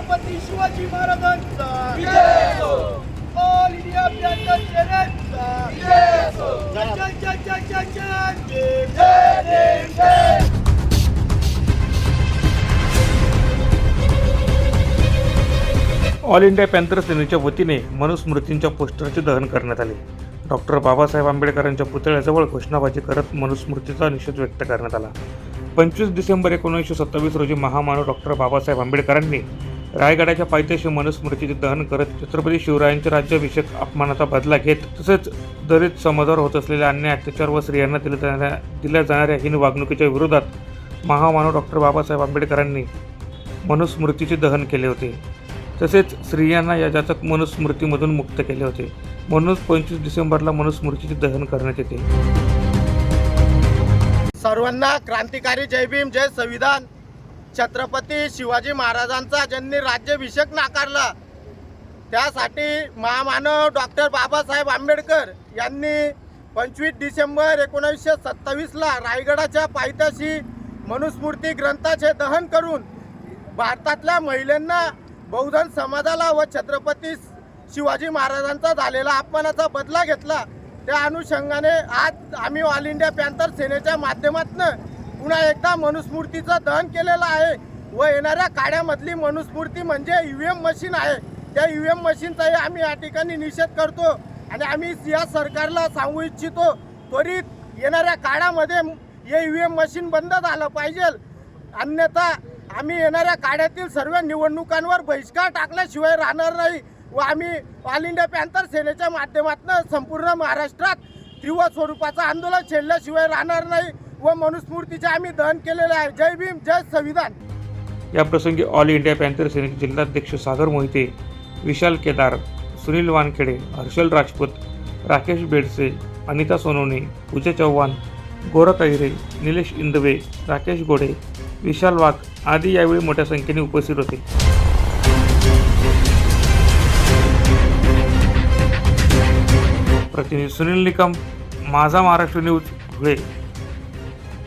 छत्रपती शिवाजी महाराजांचा. All India प्लॅटन all India panther सेनेच्या वतीने मनुस्मृतींच्या पोस्टरचे दहन करण्यात आले. डॉक्टर बाबासाहेब आंबेडकरांच्या पुतळ्याजवळ घोषणाबाजी करत मनुस्मृतीचा निषेध व्यक्त करण्यात आला. पंचवीस डिसेंबर एकोणीसशे सत्तावीस रोजी महामानव डॉक्टर बाबासाहेब आंबेडकरांनी रायगडाच्या पायथ्याशी मनुस्मृतीचे दहन करत छत्रपती शिवरायांच्या राज्याभिषेक अपमानाचा बदला घेत तसेच दलित समाजावर होत असलेल्या अन्याय अत्याचार व स्त्रियांना दिल्या जाणाऱ्या दिल्या जाणाऱ्या हिन वागणुकीच्या विरोधात महामानव डॉक्टर बाबासाहेब आंबेडकरांनी मनुस्मृतीचे दहन केले होते. तसेच स्त्रियांना या जातक मनुस्मृतीमधून मुक्त केले होते. म्हणूनच पंचवीस डिसेंबरला मनुस्मृतीचे दहन करण्यात येते. सर्वांना क्रांतिकारी जय भीम जय संविधान. छत्रपती शिवाजी महाराजांचा ज्यांनी राज्याभिषेक नाकारला त्यासाठी महामानव डॉक्टर बाबासाहेब आंबेडकर यांनी पंचवीस डिसेंबर एकोणीसशे सत्तावीसला रायगडाच्या पायथ्याशी मनुस्मृती ग्रंथाचे दहन करून भारतातल्या महिलांना बहुजन समाजाला व छत्रपती शिवाजी महाराजांचा झालेला अपमानाचा बदला घेतला. त्या अनुषंगाने आज आम्ही ऑल इंडिया पॅन्थर सेनेच्या माध्यमातून पुन्हा एकदा मनुस्मृतीचं दहन केलेलं आहे व येणाऱ्या काड्यामधली मनुस्मृती म्हणजे यू एम मशीन आहे. त्या यू एम मशीनचाही आम्ही या ठिकाणी निषेध करतो आणि आम्ही या सरकारला सांगू इच्छितो त्वरित येणाऱ्या काळामध्ये हे यू एम मशीन बंद झालं पाहिजे. अन्यथा आम्ही येणाऱ्या काळातील सर्व निवडणुकांवर बहिष्कार टाकल्याशिवाय राहणार नाही व आम्ही ऑल इंडिया पॅन्थर सेनेच्या माध्यमातून संपूर्ण महाराष्ट्रात तीव्र स्वरूपाचं आंदोलन छेडल्याशिवाय राहणार नाही. व मनुस्मृतीचे आम्ही दहन केलेले आहे. जय भीम जय संविधान. या प्रसंगी ऑल इंडिया पॅन्थर सेनेचे जिल्हाध्यक्ष सागर मोहिते विशाल केदार सुनील वानखेडे हर्षल राजपूत राकेश बेडसे अनिता सोनवणे पूजा चव्हाण गोरा अहिरे निलेश इंदवे राकेश गोडे विशाल वाघ आदी यावेळी मोठ्या संख्येने उपस्थित होते. प्रतिनिधी सुनील निकम माझा महाराष्ट्र न्यूज धुळे.